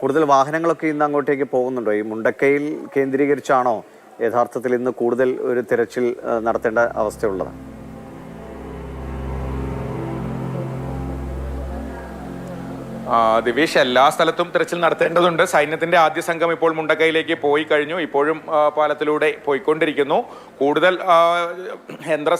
കൂടുതൽ വാഹനങ്ങളൊക്കെ ഇന്ന് അങ്ങോട്ടേക്ക് പോകുന്നുണ്ടോ? ഈ മുണ്ടക്കയിൽ കേന്ദ്രീകരിച്ചാണോ യഥാർത്ഥത്തിൽ ഇന്ന് കൂടുതൽ ഒരു തിരച്ചിൽ നടത്തേണ്ട അവസ്ഥയുള്ളത്? ദിവേഷ് എല്ലാ സ്ഥലത്തും തിരച്ചിൽ നടത്തേണ്ടതുണ്ട്. സൈന്യത്തിന്റെ ആദ്യ സംഘം ഇപ്പോൾ മുണ്ടക്കയിലേക്ക് പോയി കഴിഞ്ഞു. ഇപ്പോഴും പാലത്തിലൂടെ പോയിക്കൊണ്ടിരിക്കുന്നു. കൂടുതൽ യന്ത്ര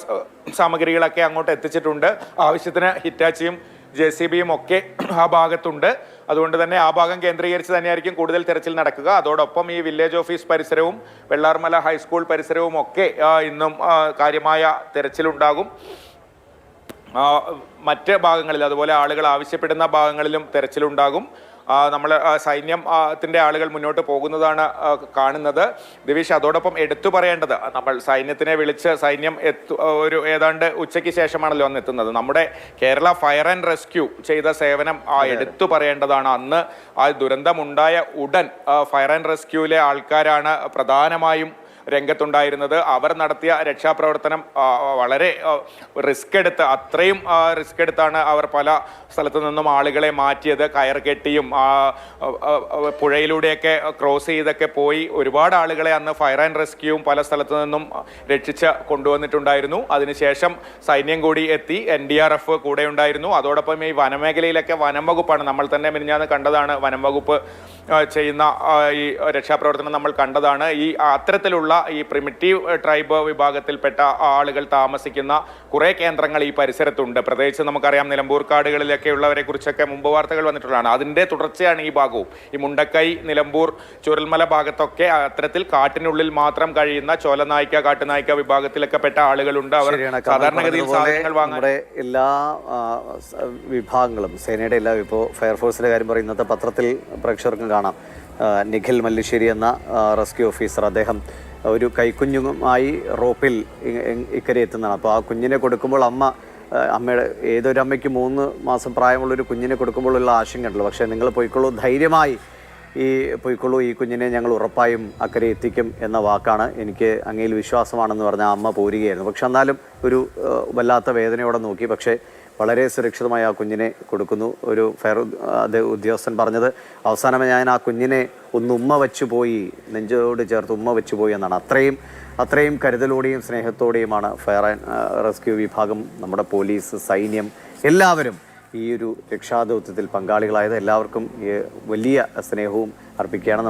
സാമഗ്രികളൊക്കെ അങ്ങോട്ട് എത്തിച്ചിട്ടുണ്ട്. ആവശ്യത്തിന് ഹിറ്റാച്ചിയും ജെ സി ബിയും ഒക്കെ ആ ഭാഗത്തുണ്ട്. അതുകൊണ്ട് തന്നെ ആ ഭാഗം കേന്ദ്രീകരിച്ച് തന്നെയായിരിക്കും കൂടുതൽ തെരച്ചിൽ നടക്കുക. അതോടൊപ്പം ഈ വില്ലേജ് ഓഫീസ് പരിസരവും വെള്ളാർമല ഹൈസ്കൂൾ പരിസരവും ഒക്കെ ഇന്നും കാര്യമായ തെരച്ചിലുണ്ടാകും. മറ്റ് ഭാഗങ്ങളിൽ അതുപോലെ ആളുകൾ ആവശ്യപ്പെടുന്ന ഭാഗങ്ങളിലും തെരച്ചിലുണ്ടാകും. നമ്മൾ സൈന്യത്തിന്റെ ആളുകൾ മുന്നോട്ട് പോകുന്നതാണ് കാണുന്നത്. ദിവീഷ് അതോടൊപ്പം എടുത്തു പറയേണ്ടത് നമ്മൾ സൈന്യത്തിനെ വിളിച്ച് സൈന്യം എത്തു ഒരു ഏതാണ്ട് ഉച്ചയ്ക്ക് ശേഷമാണല്ലോ അന്ന് എത്തുന്നത്. നമ്മുടെ കേരള ഫയർ ആൻഡ് റെസ്ക്യൂ ചെയ്ത സേവനം ആ എടുത്തു പറയേണ്ടതാണ്. അന്ന് ആ ദുരന്തമുണ്ടായ ഉടൻ ഫയർ ആൻഡ് റെസ്ക്യൂവിലെ ആൾക്കാരാണ് പ്രധാനമായും രംഗത്തുണ്ടായിരുന്നത്. അവർ നടത്തിയ രക്ഷാപ്രവർത്തനം വളരെ റിസ്ക് എടുത്ത് അത്രയും റിസ്ക് എടുത്താണ് അവർ പല സ്ഥലത്തു നിന്നും ആളുകളെ മാറ്റിയത്. കയർ കെട്ടിയും പുഴയിലൂടെയൊക്കെ ക്രോസ് ചെയ്തൊക്കെ പോയി ഒരുപാട് ആളുകളെ അന്ന് ഫയർ ആൻഡ് റെസ്ക്യൂവും പല സ്ഥലത്തു നിന്നും രക്ഷിച്ച് കൊണ്ടുവന്നിട്ടുണ്ടായിരുന്നു. അതിനുശേഷം സൈന്യം കൂടി എത്തി എൻ ഡി ആർ എഫ് കൂടെ ഉണ്ടായിരുന്നു അതോടൊപ്പം ഈ വനമേഖലയിലൊക്കെ വനം വകുപ്പാണ്. നമ്മൾ തന്നെ മിനിഞ്ഞാന്ന് കണ്ടതാണ് വനം വകുപ്പ് ചെയ്യുന്ന ഈ രക്ഷാപ്രവർത്തനം നമ്മൾ കണ്ടതാണ്. ഈ അത്തരത്തിലുള്ള ഈ പ്രിമിറ്റീവ് ട്രൈബ് വിഭാഗത്തിൽപ്പെട്ട ആളുകൾ താമസിക്കുന്ന കുറേ കേന്ദ്രങ്ങൾ ഈ പരിസരത്തുണ്ട്. പ്രത്യേകിച്ച് നമുക്കറിയാം നിലമ്പൂർ കാടുകളിലൊക്കെ ഉള്ളവരെ കുറിച്ചൊക്കെ മുമ്പ് വാർത്തകൾ വന്നിട്ടുള്ളതാണ്. അതിന്റെ തുടർച്ചയാണ് ഈ ഭാഗവും. ഈ മുണ്ടക്കൈ നിലമ്പൂർ ചുരൽമല ഭാഗത്തൊക്കെ അത്തരത്തിൽ കാട്ടിനുള്ളിൽ മാത്രം കഴിയുന്ന ചോലനായിക്ക കാട്ടുനായിക്ക വിഭാഗത്തിലൊക്കെ പെട്ട ആളുകളുണ്ട്. അവർ സാധാരണഗതിയിൽ സാധനങ്ങൾ വാങ്ങാൻ എല്ലാ വിഭാഗങ്ങളും സേനയുടെ എല്ലാ ഇപ്പോൾ ഫയർഫോഴ്സിന്റെ കാര്യം പറയുന്നത് പത്രത്തിൽ പ്രേക്ഷകർക്കും കാണാം. നിഖിൽ മല്ലിശ്ശേരി എന്ന റെസ്ക്യൂ ഓഫീസർ അദ്ദേഹം ഒരു കൈക്കുഞ്ഞുമായി റോപ്പിൽ ഇക്കരെ എത്തുന്നതാണ്. അപ്പോൾ ആ കുഞ്ഞിനെ കൊടുക്കുമ്പോൾ അമ്മ അമ്മയുടെ ഏതൊരു അമ്മയ്ക്ക് മൂന്ന് മാസം പ്രായമുള്ള ഒരു കുഞ്ഞിനെ കൊടുക്കുമ്പോഴുള്ള ആശങ്ക ഉണ്ടല്ലോ. പക്ഷേ നിങ്ങൾ പോയിക്കോളൂ ധൈര്യമായി ഈ പൊയ്ക്കൊള്ളൂ ഈ കുഞ്ഞിനെ ഞങ്ങൾ ഉറപ്പായും അക്കരെ എത്തിക്കും എന്ന വാക്കാണ് എനിക്ക് അങ്ങയിൽ വിശ്വാസമാണെന്ന് പറഞ്ഞ അമ്മ പോരുകയായിരുന്നു. പക്ഷെ എന്നാലും ഒരു വല്ലാത്ത വേദനയോടെ നോക്കി. പക്ഷേ വളരെ സുരക്ഷിതമായി ആ കുഞ്ഞിനെ കൊടുക്കുന്നു. ഒരു ഫയർ അത് ഉദ്യോഗസ്ഥൻ പറഞ്ഞത് അവസാനം ഞാൻ ആ കുഞ്ഞിനെ ഒന്ന് ഉമ്മ വെച്ചു പോയി നെഞ്ചോട് ചേർത്ത് ഉമ്മ വെച്ചു പോയി എന്നാണ്. അത്രയും അത്രയും കരുതലോടെയും സ്നേഹത്തോടെയുമാണ് ഫയർ ആൻഡ് റെസ്ക്യൂ വിഭാഗം നമ്മുടെ പോലീസ് സൈന്യം എല്ലാവരും ഈ ഒരു രക്ഷാദൗത്യത്തിൽ പങ്കാളികളായത്. എല്ലാവർക്കും വലിയ സ്നേഹവും അർപ്പിക്കുകയാണ്.